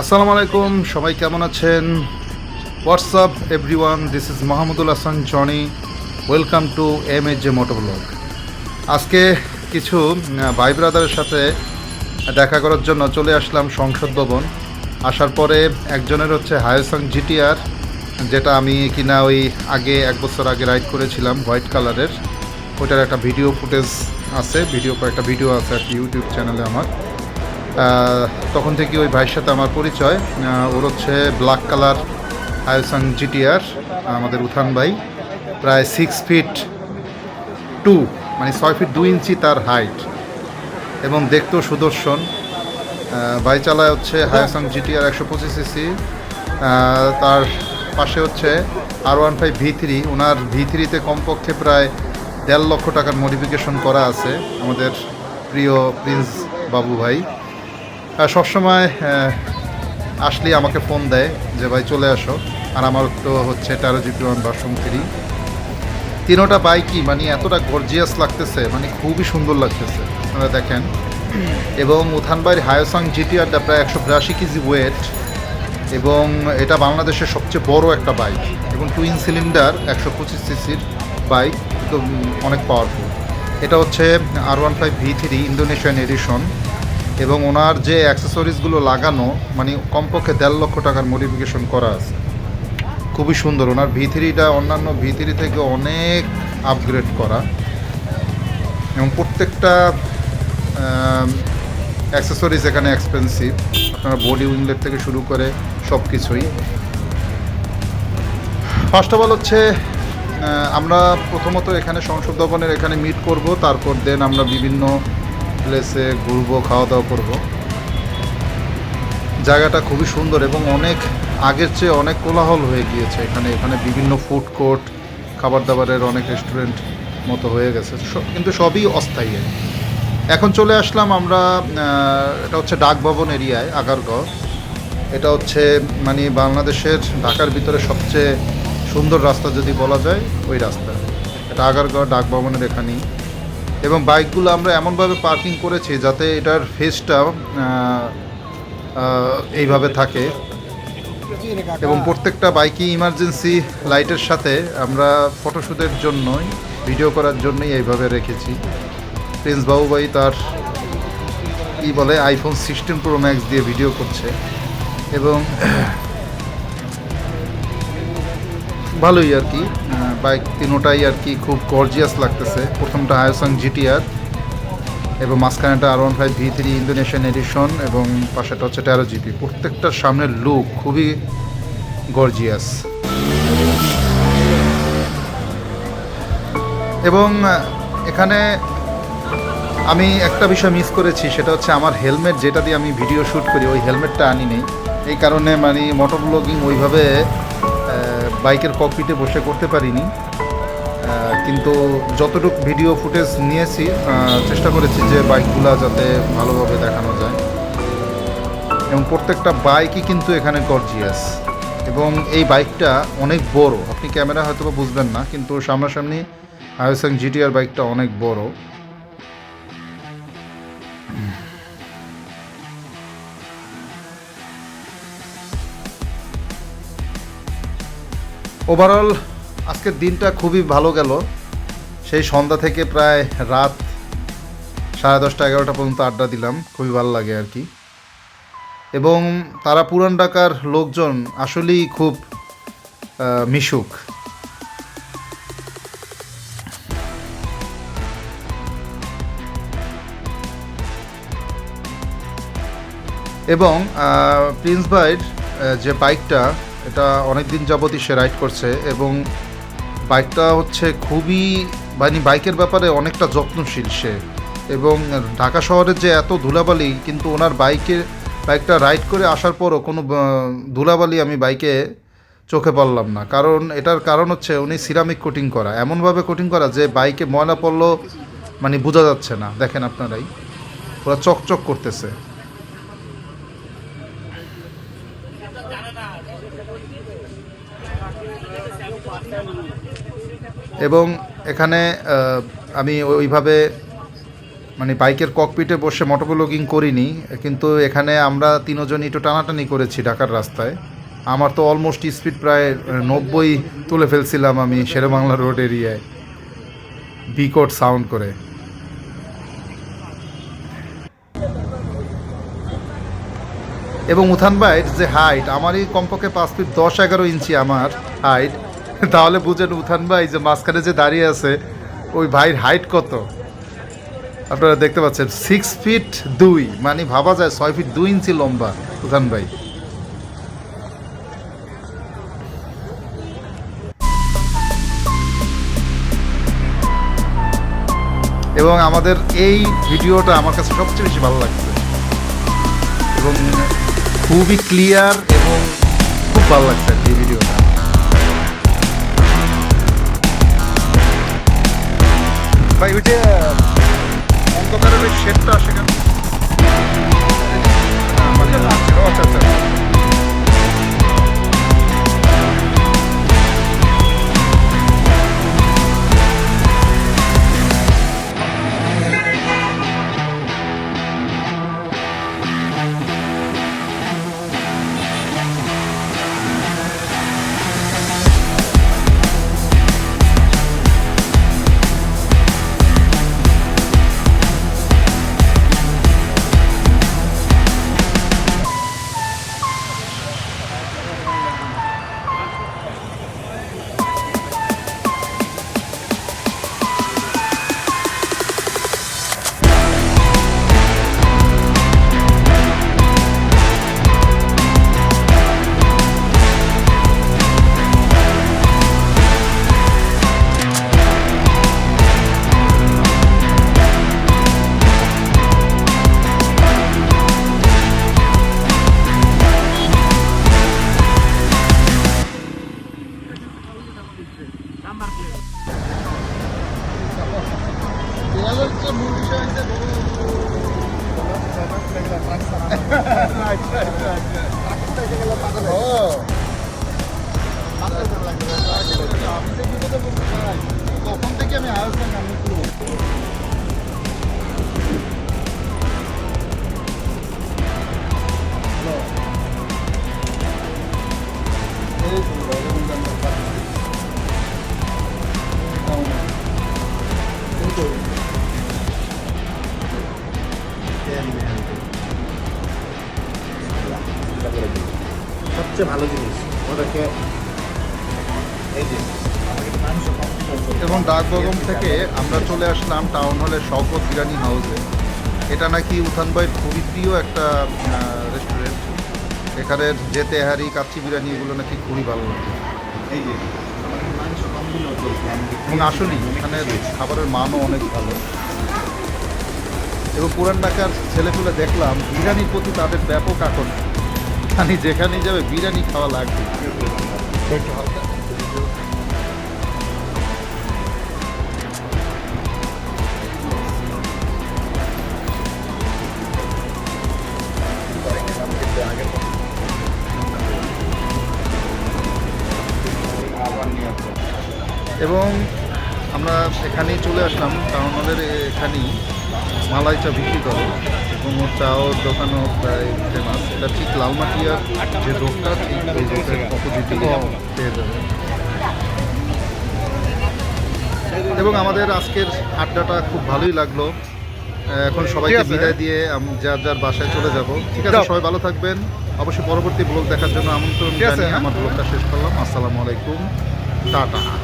আসসালামু আলাইকুম, সবাই কেমন আছেন? What's up everyone this is Mahmudul Hasan Joni welcome to M H J moto vlog আজকে কিছু ভাই ব্রাদারের সাথে দেখা করার জন্য চলে আসলাম সংসদ ভবন। আসার পরে একজনের হচ্ছে হায়োসাং জিটিআর যেটা আমি কিনা ওই আগে, এক বছর আগে রাইড করেছিলাম, হোয়াইট কালারের। ওটার একটা ভিডিও ফুটেজ আছে, ভিডিও কয়েকটা ভিডিও আছে আর কি, ইউটিউব চ্যানেলে আমার। তখন থেকে ওই ভাইয়ের সাথে আমার পরিচয়। ওর হচ্ছে ব্ল্যাক কালার আয়োসাং জিটিআর আমাদের উথান ভাই। প্রায় সিক্স ফিট টু মানে ছয় ফিট দুই ইঞ্চি তার হাইট এবং দেখতেও সুদর্শন। ভাই চালায় হচ্ছে হায়াসাং জিটিআর একশো পঁচিশ সিসি তার পাশে হচ্ছে R one five V three ওনার ভি থ্রিতে কমপক্ষে প্রায় দেড় লক্ষ টাকার মডিফিকেশন করা আছে আমাদের প্রিয় প্রিন্স বাবু ভাই। সবসময় আহ, আসলেই আমাকে ফোন দেয় যে ভাই চলে আসো। আর আমার তো হচ্ছে তেরো জিপি ওয়ান ভার্সন থ্রি তিনোটা বাইকই মানে এতটা গর্জিয়াস লাগতেছে মানে খুবই সুন্দর লাগতেছে আপনারা দেখেন। এবং উথানবাড়ির হায়োসাং জিটিআরটা প্রায় একশো বিরাশি কেজি ওয়েট এবং এটা বাংলাদেশের সবচেয়ে বড় একটা বাইক এবং টুইন সিলিন্ডার একশো পঁচিশ সিসির বাইক তো অনেক পাওয়ারফুল এটা হচ্ছে R one five V three Indonesian edition এবং ওনার যে অ্যাক্সেসরিজগুলো লাগানো মানে কমপক্ষে দেড় লক্ষ টাকার মডিফিকেশন করা আছে। খুবই সুন্দর। ওনার ভি থ্রিটা, অন্যান্য ভি থ্রি থেকে অনেক আপগ্রেড করা। এবং প্রত্যেকটা অ্যাক্সেসরিজ এখানে এক্সপেন্সিভ আপনার বডি উইংলেট থেকে শুরু করে সব কিছুই ফার্স্ট অফ অল হচ্ছে আমরা প্রথমত এখানে সংসদ ভবনের এখানে মিট করব, তারপর দেন আমরা বিভিন্ন প্লেসে ঘুরবো খাওয়া দাওয়া করব। জায়গাটা খুবই সুন্দর এবং অনেক আগের চেয়ে অনেক কোলাহল হয়ে গিয়েছে এখানে। এখানে বিভিন্ন ফুড কোর্ট খাবার দাবারের অনেক রেস্টুরেন্ট মতো হয়ে গেছে। কিন্তু সবই অস্থায়ী। এখন চলে আসলাম আমরা এটা হচ্ছে ডাক ভবন এরিয়ায়, আগারগাঁও। এটা হচ্ছে মানে বাংলাদেশের ঢাকার ভিতরে সবচেয়ে সুন্দর রাস্তা যদি বলা যায়, ওই রাস্তা। এটা আগারগাঁও ডাক ভবনের এখানেই। এবং বাইকগুলো আমরা এমনভাবে পার্কিং করেছি যাতে এটার ফেসটা এইভাবে থাকে। এবং প্রত্যেকটা বাইকই ইমার্জেন্সি লাইটের সাথে আমরা ফটোশ্যুটের জন্যই ভিডিও করার জন্যই এইভাবে রেখেছি। প্রিন্স বাবুভাই তার, কি বলে আইফোন সিক্সটিন প্রো ম্যাক্স দিয়ে ভিডিও করছে। এবং ভালোই আর কি। বাইক তিনোটাই আর কি খুব গর্জিয়াস লাগতেছে। প্রথমটা আয়োসাং জিটিআর এবং মাঝখানেটা R one five V three Indonesian edition এবং পাশেটা হচ্ছে তেরো জিপি প্রত্যেকটার সামনের লুক খুবই গর্জিয়াস এবং এখানে আমি একটা বিষয় মিস করেছি, সেটা হচ্ছে আমার হেলমেট যেটা দিয়ে আমি ভিডিও শ্যুট করি, ওই হেলমেটটা আনি নেই এই কারণে মানে মোটর ব্লগিং ওইভাবে বাইকের ককপিটে বসে করতে পারিনি। কিন্তু যতটুকু ভিডিও ফুটেজ নিয়েছি চেষ্টা করেছি যে বাইকগুলো যাতে ভালোভাবে দেখানো যায়। এবং প্রত্যেকটা বাইকই কিন্তু এখানে গর্জিয়াস এবং এই বাইকটা অনেক বড়। আপনি ক্যামেরা হয়তো বুঝবেন না, কিন্তু সামনাসামনি হায়োসাং জিটিআর বাইকটা অনেক বড়। ওভারঅল আজকের দিনটা খুবই ভালো গেল। সেই সন্ধ্যা থেকে প্রায় রাত সাড়ে দশটা এগারোটা পর্যন্ত আড্ডা দিলাম। খুবই ভালো লাগে আর কি। এবং তারা পুরান ঢাকার লোকজন আসলেই খুব মিশুক। এবং প্রিন্স ভাইয়ের যে বাইকটা এটা অনেক দিন যাবতই সে রাইড করছে এবং বাইকটা হচ্ছে খুবই মানে বাইকের ব্যাপারে অনেকটা যত্নশীল সে। এবং ঢাকা শহরের যে এত ধুলাবালি, কিন্তু ওনার বাইকে বাইকটা রাইড করে আসার পরও কোনো ধুলাবালি আমি বাইকে চোখে পড়লাম না। কারণ এটার কারণ হচ্ছে উনি সিরামিক কোটিং করা। এমনভাবে কোটিং করা যে বাইকে ময়লা পড়লেও মানে বোঝা যাচ্ছে না। দেখেন আপনারাই, ওরা চকচক করতেছে। এবং এখানে আমি ওইভাবে মানে বাইকের ককপিটে বসে মোটোব্লগিং করিনি, কিন্তু এখানে আমরা তিনজনই একটু টানাটানি করেছি ঢাকার রাস্তায়। আমার তো অলমোস্ট স্পিড প্রায় নব্বই তুলে ফেলছিলাম আমি শেরেবাংলা রোড এরিয়ায়। বিকট সাউন্ড করে। এবং উত্থান বাইট যে হাইট আমারই কমপক্ষে পাঁচ ফিট দশ এগারো ইঞ্চি আমার হাইট তাহলে বুঝেন উত্থান ভাই, যে মাঝখানে যে দাঁড়িয়ে আছে, ওই ভাইয়ের হাইট কত? আপনারা দেখতে পাচ্ছেন সিক্স ফিট দুই মানে ভাবা যায় ছয় ফিট দুই ইঞ্চি লম্বা উত্থান ভাই। এবং আমাদের এই ভিডিওটা আমার কাছে সবচেয়ে বেশি ভালো লাগছে। এবং খুবই ক্লিয়ার এবং খুব ভালো লাগছে এই ভিডিওটা। ভাই ওই যে অন্ধকারের শেডটা আসে তখন থেকে আমি আয়োজন আমি সবচেয়ে ভালো জিনিস এই যে এবং ডাকবগম থেকে আমরা চলে আসলাম টাউন হলে শওকত বিরিয়ানি হাউসে। এটা নাকি উত্থানবাইয়ের খুবই প্রিয় একটা রেস্টুরেন্ট এখানের যে তেহারি কাচ্চি বিরিয়ানি এগুলো নাকি খুবই ভালো লাগে। এই যে এবং আসলেই এখানে খাবারের মানও অনেক ভালো। এবং পুরান ঢাকার ছেলেপুলে দেখলাম বিরিয়ানির প্রতি তাদের ব্যাপক আকর্ষণ। মানে যেখানেই যাবে, বিরিয়ানি খাওয়া লাগবে। এবং আমরা এখানেই চলে আসলাম, কারণ আমাদের এখানেই মালাই চা বিক্রি করে। ওর চাও দোকানও প্রায় ফেমাস এটা ঠিক লালমাটিয়ার যে রোডটা ঠিক এই রোডের অপোজিটে পেয়ে যাবে। এবং আমাদের আজকের আড্ডাটা খুব ভালোই লাগল। এখন সবাইকে বিদায় দিয়ে আম- যার যার বাসায় চলে যাব। ঠিক আছে সবাই ভালো থাকবেন। অবশ্যই পরবর্তী ব্লগ দেখার জন্য আমন্ত্রণ জানিয়ে হ্যাঁ? আমার ব্লগটা শেষ করলাম। আসসালামু আলাইকুম। টাটা।